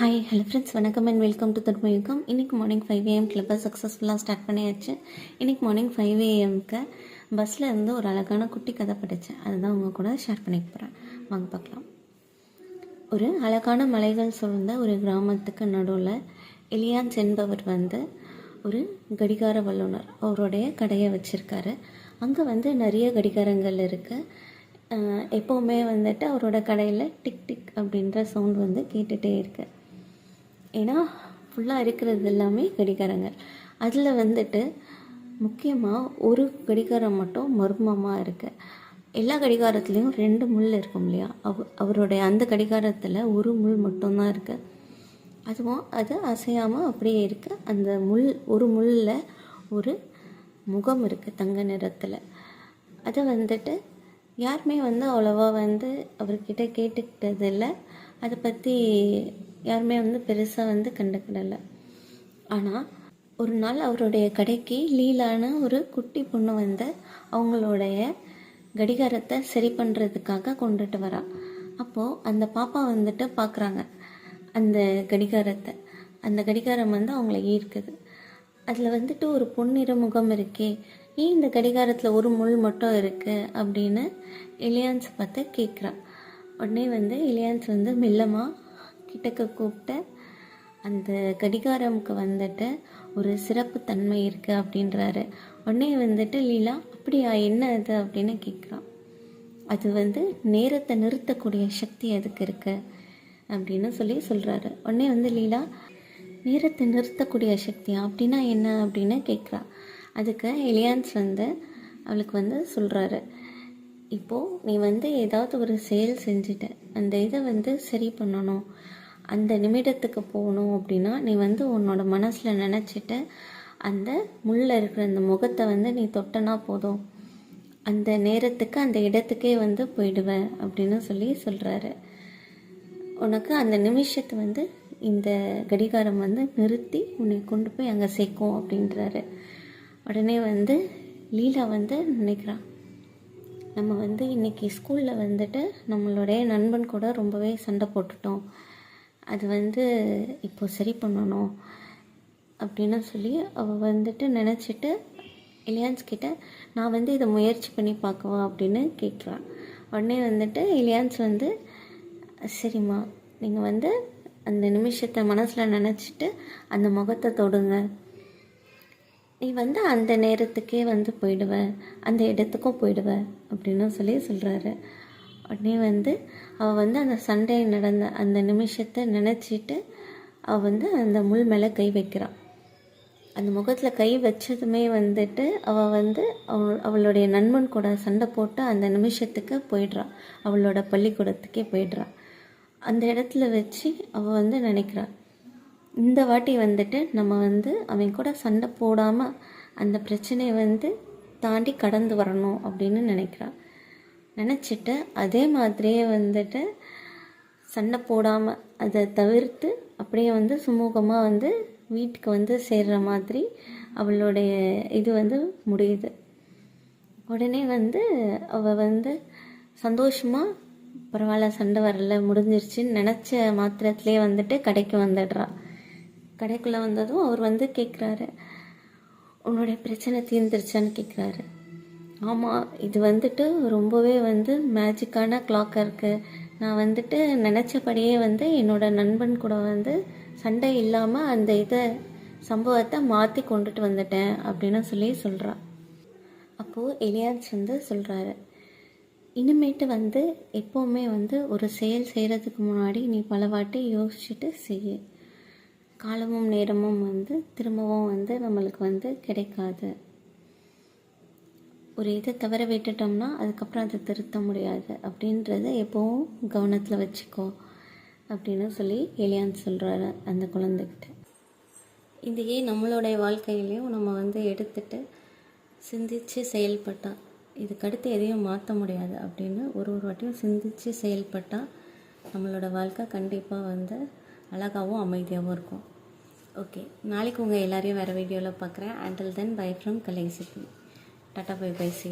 Hi hello friends வணக்கம் and welcome to Dharmayugam இன்றைக்கி morning five AM கிளப்பை சக்ஸஸ்ஃபுல்லாக ஸ்டார்ட் பண்ணியாச்சு. இன்றைக்கி மார்னிங் ஃபைவ் ஏஎம்க்கு பஸ்ஸில் இருந்து ஒரு அழகான குட்டி கதை படித்தேன் அதுதான் உங்கள் கூட ஷேர் பண்ணிக்க போகிறேன் வாங்க பார்க்கலாம். ஒரு அழகான மலைகள் சூழ்ந்த ஒரு கிராமத்துக்கு நடுவில் எலியான்ஸ் என்பவர் வந்து ஒரு கடிகார வல்லுனர் அவருடைய கடையை வச்சுருக்காரு. அங்கே வந்து நிறைய கடிகாரங்கள் இருக்குது எப்போவுமே வந்துட்டு அவரோட கடையில் டிக் டிக் அப்படின்ற சவுண்ட் வந்து கேட்டுகிட்டே இருக்குது ஏன்னா ஃபுல்லாக இருக்கிறது எல்லாமே கடிகாரங்கள். அதில் வந்துட்டு முக்கியமாக ஒரு கடிகாரம் மட்டும் மர்மமாக இருக்குது எல்லா கடிகாரத்துலேயும் ரெண்டு முள் இருக்கும் இல்லையா? அவ அவருடைய அந்த கடிகாரத்தில் ஒரு முள் மட்டும்தான் இருக்குது அதுவும் அது அசையாமல் அப்படியே இருக்குது அந்த முள் ஒரு முள்ளில் ஒரு முகம் இருக்குது தங்க நிறத்தில். அதை வந்துட்டு யாருமே வந்து அவ்வளோவா வந்து அவர்கிட்ட கேட்டுக்கிட்டது இல்லை அதை பற்றி யாருமே வந்து பெருசாக வந்து கண்டுக்கிடலை. ஆனால் ஒரு நாள் அவருடைய கடைக்கு லீலான ஒரு குட்டி பொண்ணு வந்து அவங்களுடைய கடிகாரத்தை சரி பண்ணுறதுக்காக கொண்டுட்டு வரா. அப்போது அந்த பாப்பா வந்துட்டு பார்க்குறாங்க அந்த கடிகாரத்தை. அந்த கடிகாரம் வந்து அவங்கள ஈர்க்குது. அதில் வந்துட்டு ஒரு பொன்னிற முகம் இருக்கே. ஏன் இந்த கடிகாரத்தில் ஒரு முள் மட்டும் இருக்குது அப்படின்னு இலியான்ஸ் பார்த்து கேட்குறான் உடனே வந்து இலியான்ஸ் வந்து மெல்லமாக கிட்டக்க கூப்பிட்ட அந்த கடிகாரமுக்கு வந்துட்டு ஒரு சிறப்பு தன்மை இருக்குது அப்படின்றாரு. உடனே வந்துட்டு லீலா அப்படியா? என்ன அது? அப்படின்னு கேட்குறான் அது வந்து நேரத்தை நிறுத்தக்கூடிய சக்தி அதுக்கு இருக்கு அப்படின்னு சொல்லி சொல்கிறாரு உடனே வந்து லீலா நேரத்தை நிறுத்தக்கூடிய சக்தியா அப்படின்னா என்ன? அப்படின்னு கேட்குறா அதுக்கு எலியான்ஸ் வந்து அவளுக்கு வந்து சொல்கிறாரு இப்போது நீ வந்து ஏதாவது ஒரு செயல் செஞ்சுட்ட அந்த இதை வந்து சரி பண்ணணும். அந்த நிமிடத்துக்கு போகணும் அப்படின்னா நீ வந்து உன்னோட மனசில் நினச்சிட்டு அந்த முள்ள இருக்கிற அந்த முகத்தை வந்து நீ தொட்டனா போதும். அந்த நேரத்துக்கு அந்த இடத்துக்கே வந்து போயிடுவேன் அப்படின்னு சொல்லி சொல்கிறாரு உனக்கு அந்த நிமிஷத்தை வந்து இந்த கடிகாரம் வந்து நிறுத்தி உன்னை கொண்டு போய் அங்கே சேர்க்கும் அப்படின்றாரு. உடனே வந்து லீலா வந்து நினைக்கிறான் நம்ம வந்து இன்றைக்கி ஸ்கூலில் வந்துட்டு நம்மளுடைய நண்பன் கூட ரொம்பவே சண்டை போட்டுட்டோம். அது வந்து இப்போ சரி பண்ணணும் அப்படின்னு சொல்லி அவள் வந்துட்டு நினச்சிட்டு இலியான்ஸ் கிட்ட நான் வந்து இதை முயற்சி பண்ணி பார்க்கவா? அப்படின்னு கேட்குறான் உடனே வந்துட்டு இலியான்ஸ் வந்து சரிம்மா நீங்கள் வந்து அந்த நிமிஷத்தை மனசில் நினச்சிட்டு அந்த முகத்தை தொடுங்க. நீ வந்து அந்த நேரத்துக்கே வந்து போயிடுவ அந்த இடத்துக்கும் போயிடுவ அப்படின்னு சொல்லி சொல்கிறாரு உடனே வந்து அவள் வந்து அந்த சண்டை நடந்த அந்த நிமிஷத்தை நினச்சிட்டு அவள் வந்து அந்த முள் மேலே கை வைக்கிறாள் அந்த முகத்தில் கை வச்சதுமே வந்துட்டு அவள் வந்து அவள் அவளுடைய நண்பன் கூட சண்டை போட்டு அந்த நிமிஷத்துக்கு போயிடுறா. அவளோட பள்ளிக்கூடத்துக்கே போயிடுறான் அந்த இடத்துல வச்சு அவள் வந்து நினைக்கிறாள் இந்த வாட்டி வந்துட்டு நம்ம வந்து அவன் கூட சண்டை போடாமல் அந்த பிரச்சனையை வந்து தாண்டி கடந்து வரணும் அப்படின்னு நினைக்கிறான் நினச்சிட்டு அதே மாதிரியே வந்துட்டு சண்டை போடாமல் அதை தவிர்த்து அப்படியே வந்து சுமூகமாக வந்து வீட்டுக்கு வந்து சேர்கிற மாதிரி அவளுடைய இது வந்து முடியுது. உடனே வந்து அவள் வந்து சந்தோஷமாக பரவாயில்ல சண்டை வரல முடிஞ்சிருச்சுன்னு நினச்ச மாத்திரத்துலேயே வந்துட்டு கடைக்கு வந்துடுறா. கடைக்குள்ளே வந்ததும் அவர் வந்து கேட்குறாரு உன்னுடைய பிரச்சனை தீர்ந்துருச்சான்னு கேட்குறாரு ஆமாம் இது வந்துட்டு ரொம்பவே வந்து மேஜிக்கான கிளாக்காக இருக்குது நான் வந்துட்டு நினச்சபடியே வந்து என்னோடய நண்பன் கூட வந்து சண்டை இல்லாமல் அந்த இதை சம்பவத்தை மாற்றி கொண்டுட்டு வந்துட்டேன் அப்படின்னு சொல்லி சொல்கிறா அப்போது எலியான்ஸ் வந்து சொல்கிறாரு இனிமேட்டு வந்து எப்போவுமே வந்து ஒரு செயல் செய்கிறதுக்கு முன்னாடி நீ பல வாட்டி யோசிச்சுட்டு செய்ய. காலமும் நேரமும் வந்து திரும்பவும் வந்து நம்மளுக்கு வந்து கிடைக்காது. ஒரு இதை தவற விட்டுட்டோம்னா அதுக்கப்புறம் அதை திருத்த முடியாது. அப்படின்றத எப்போவும் கவனத்தில் வச்சுக்கோ அப்படின்னு சொல்லி எலியான் சொல்கிறாரு அந்த குழந்தைகிட்ட. இதையே நம்மளுடைய வாழ்க்கையிலையும் நம்ம வந்து எடுத்துட்டு சிந்தித்து செயல்பட்டால் இதுக்கடுத்து எதையும் மாற்ற முடியாது அப்படின்னு ஒரு ஒரு வாட்டியும் சிந்தித்து செயல்பட்டால் நம்மளோட வாழ்க்கை கண்டிப்பாக வந்து அழகாகவும் அமைதியாகவும் இருக்கும். ஓகே நாளைக்கு உங்கள் எல்லாரையும் வேறு வீடியோவில் பார்க்குறேன் அண்டில் தென் பை ஃப்ரம் கலைசிபி டாட்டா பை பை சி